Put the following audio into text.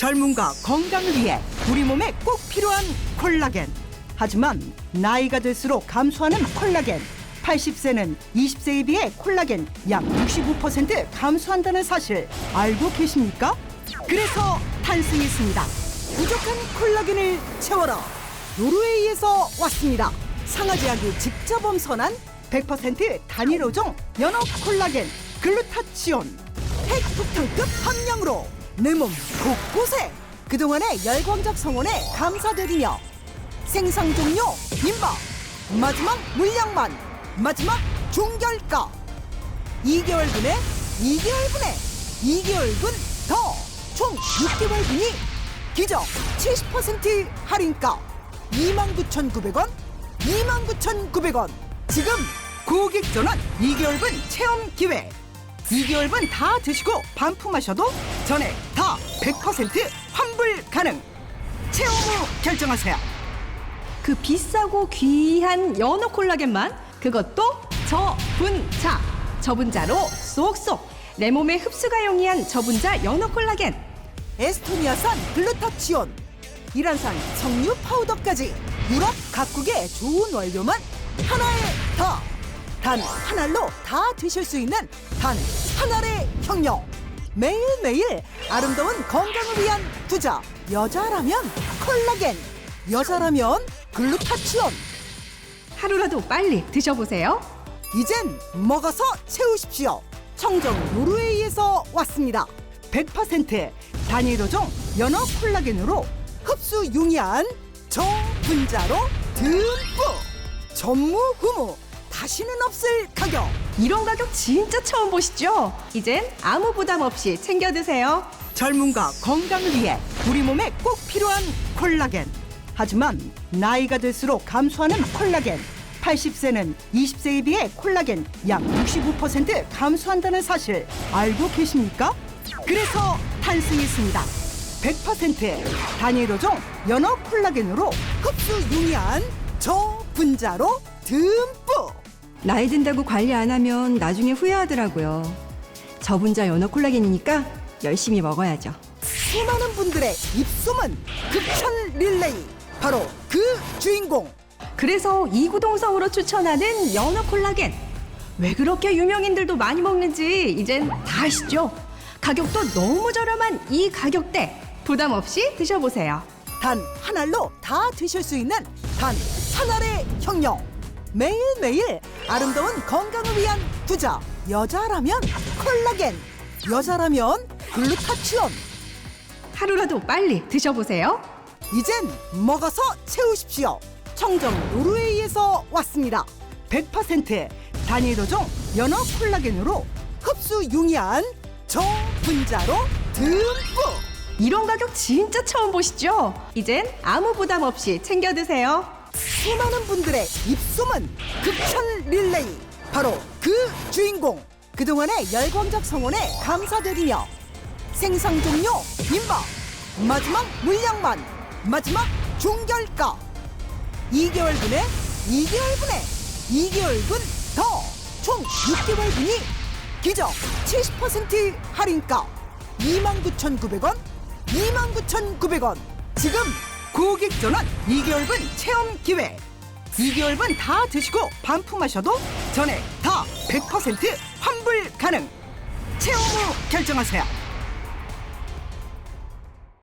젊음과 건강을 위해 우리 몸에 꼭 필요한 콜라겐. 하지만 나이가 들수록 감소하는 콜라겐. 80세는 20세에 비해 콜라겐 약 65% 감소한다는 사실 알고 계십니까? 그래서 탄생했습니다. 부족한 콜라겐을 채워라. 노르웨이에서 왔습니다. 상하제약이 직접 엄선한 100% 단일 호종 연어 콜라겐 글루타치온 핵폭탄급 함량으로 내 몸 곳곳에 그동안의 열광적 성원에 감사드리며 생산 종료 임박 마지막 물량만 마지막 종결가. 2개월분에 2개월분에 2개월분 더 총 6개월분이 기적 70% 할인가? 29,900원 29,900원. 지금 고객 전원 2개월분 체험 기회 2개월분 다 드시고 반품하셔도 전액 다 100% 환불 가능. 체험 후 결정하세요. 그 비싸고 귀한 연어 콜라겐만 그것도 저분자. 저분자로 쏙쏙. 내 몸에 흡수가 용이한 저분자 연어 콜라겐. 에스토니아산 글루타치온. 이란산 석류 파우더까지 유럽 각국의 좋은 원료만 하나에 다. 단 한 알로 다 드실 수 있는 단한 알의 혁명. 매일매일 아름다운 건강을 위한 투자. 여자라면 콜라겐. 여자라면 글루타치온. 하루라도 빨리 드셔보세요. 이젠 먹어서 채우십시오. 청정 노르웨이에서 왔습니다. 100% 단일 호종 연어 콜라겐으로 흡수 용이한 저분자로 듬뿍 전무후무 다시는 없을 가격. 이런 가격 진짜 처음 보시죠? 이젠 아무 부담 없이 챙겨 드세요. 젊음과 건강을 위해 우리 몸에 꼭 필요한 콜라겐. 하지만 나이가 들수록 감소하는 콜라겐. 80세는 20세에 비해 콜라겐 약 65% 감소한다는 사실 알고 계십니까? 그래서 탄생했습니다. 100% 단일 호종 연어 콜라겐으로 흡수 용이한 저분자로 듬뿍 나이 든다고 관리 안 하면 나중에 후회하더라고요. 저분자 연어 콜라겐이니까 열심히 먹어야죠. 수많은 분들의 입소문 극찬 릴레이 바로 그 주인공 그래서 이구동성으로 추천하는 연어 콜라겐. 왜 그렇게 유명인들도 많이 먹는지 이젠 다 아시죠? 가격도 너무 저렴한 이 가격대 부담 없이 드셔보세요. 단 한 알로 다 드실 수 있는 단 한 알의 혁명 매일매일 아름다운 건강을 위한 투자 여자라면 콜라겐 여자라면 글루타치온 하루라도 빨리 드셔보세요. 이젠 먹어서 채우십시오 청정 노르웨이에서 왔습니다 100% 단일 호종 연어 콜라겐으로 흡수 용이한 저분자로 듬뿍 이런 가격 진짜 처음 보시죠? 이젠 아무 부담 없이 챙겨 드세요. 수많은 분들의 입소문 극찬 릴레이. 바로 그 주인공 그동안의 열광적 성원에 감사드리며 생산 종료 임박 마지막 물량만 마지막 종결가. 2개월분에 2개월분에 2개월분 더. 총 6개월분이 기적 70% 할인가. 29,900원 29,900원. 지금 고객 전원 2개월분 체험 기회. 2개월분 다 드시고 반품하셔도 전액 다 100% 환불 가능. 체험 후 결정하세요